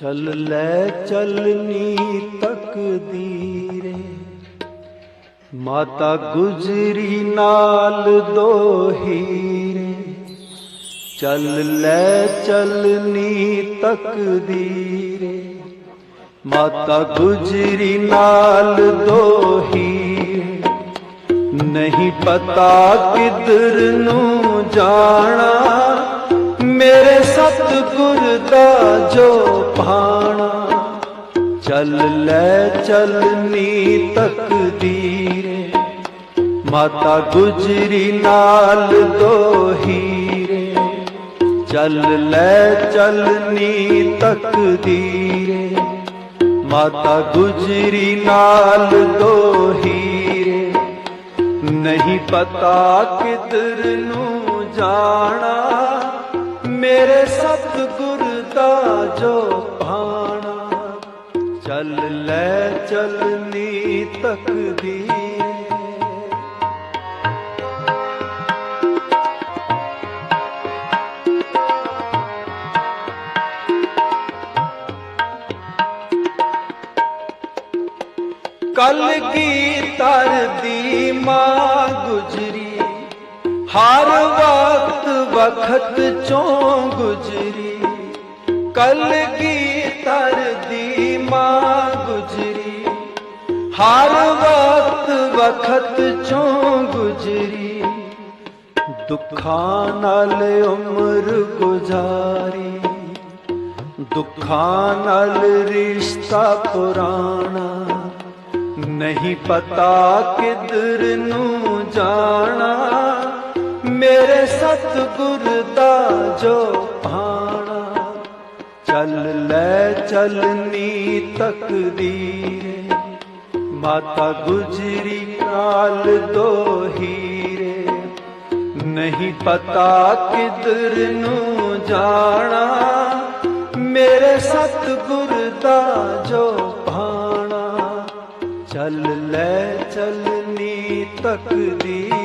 ਚੱਲ ਲੈ ਚੱਲਨੀ ਤਕਦੀਰੇ। ਮਾਤਾ ਗੁਜਰੀ ਨਾਲ ਦੋ ਹੀਰੇ। ਚੱਲ ਲੈ ਚੱਲਨੀ ਤਕਦੀਰੇ। ਮਾਤਾ ਗੁਜਰੀ ਨਾਲ ਦੋ ਹੀਰੇ। ਨਹੀਂ ਪਤਾ ਕਿੱਧਰ ਨੂੰ ਜਾਣਾ। ਮੇਰੇ ਸਤਿਗੁਰ ਦਾ ਜੋ ਭਾਣਾ, ਚੱਲ ਲੈ ਚੱਲਨੀ ਤਕਦੀਰੇ ਮਾਤਾ ਗੁਜਰੀ ਨਾਲ ਦੋ ਹੀਰੇ, ਚੱਲ ਲੈ ਚੱਲਨੀ ਤਕਦੀਰੇ ਮਾਤਾ ਗੁਜਰੀ ਨਾਲ ਦੋ ਹੀਰੇ, ਨਹੀਂ ਪਤਾ ਕਿਧਰ ਨੂੰ ਜਾਣਾ, ਮੇਰੇ ਸਤਿਗੁਰ ਦਾ ਜੋ ਭਾਣਾ ਚੱਲ ਲੈ ਚੱਲਨੀ ਤਕਦੀਰ ਕਲ ਕੀ ਤਰਦੀ ਮਾਂ ਗੁਜਰੀ ਹਰ ਵਕਤ ਵਖਤ ਚੋਂ ਗੁਜਰੀ ਕਲ ਕੀ ਤਰਦੀ ਮਾਂ ਗੁਜਰੀ। ਹਰ ਵਕਤ ਵਖਤ ਚੋਂ ਗੁਜਰੀ, ਦੁੱਖਾਂ ਨਾਲ ਉਮਰ ਗੁਜ਼ਾਰੀ। ਦੁੱਖਾਂ ਨਾਲ ਰਿਸ਼ਤਾ ਪੁਰਾਣਾ, ਨਹੀਂ ਪਤਾ ਕਿਧਰ ਨੂੰ ਜਾਣਾ। ਸਤਿਗੁਰ ਦਾ ਜੋ ਭਾਣਾ, ਚੱਲ ਲੈ ਚੱਲਨੀ ਤਕਦੀਰੇ ਮਾਤਾ ਗੁਜਰੀ ਨਾਲ ਦੋ ਹੀਰੇ। ਨਹੀਂ ਪਤਾ ਕਿਧਰ ਨੂੰ ਜਾਣਾ, ਮੇਰੇ ਸਤਿਗੁਰ ਦਾ ਜੋ ਭਾਣਾ, ਚੱਲ ਲੈ ਚੱਲਨੀ ਤਕਦੀਰ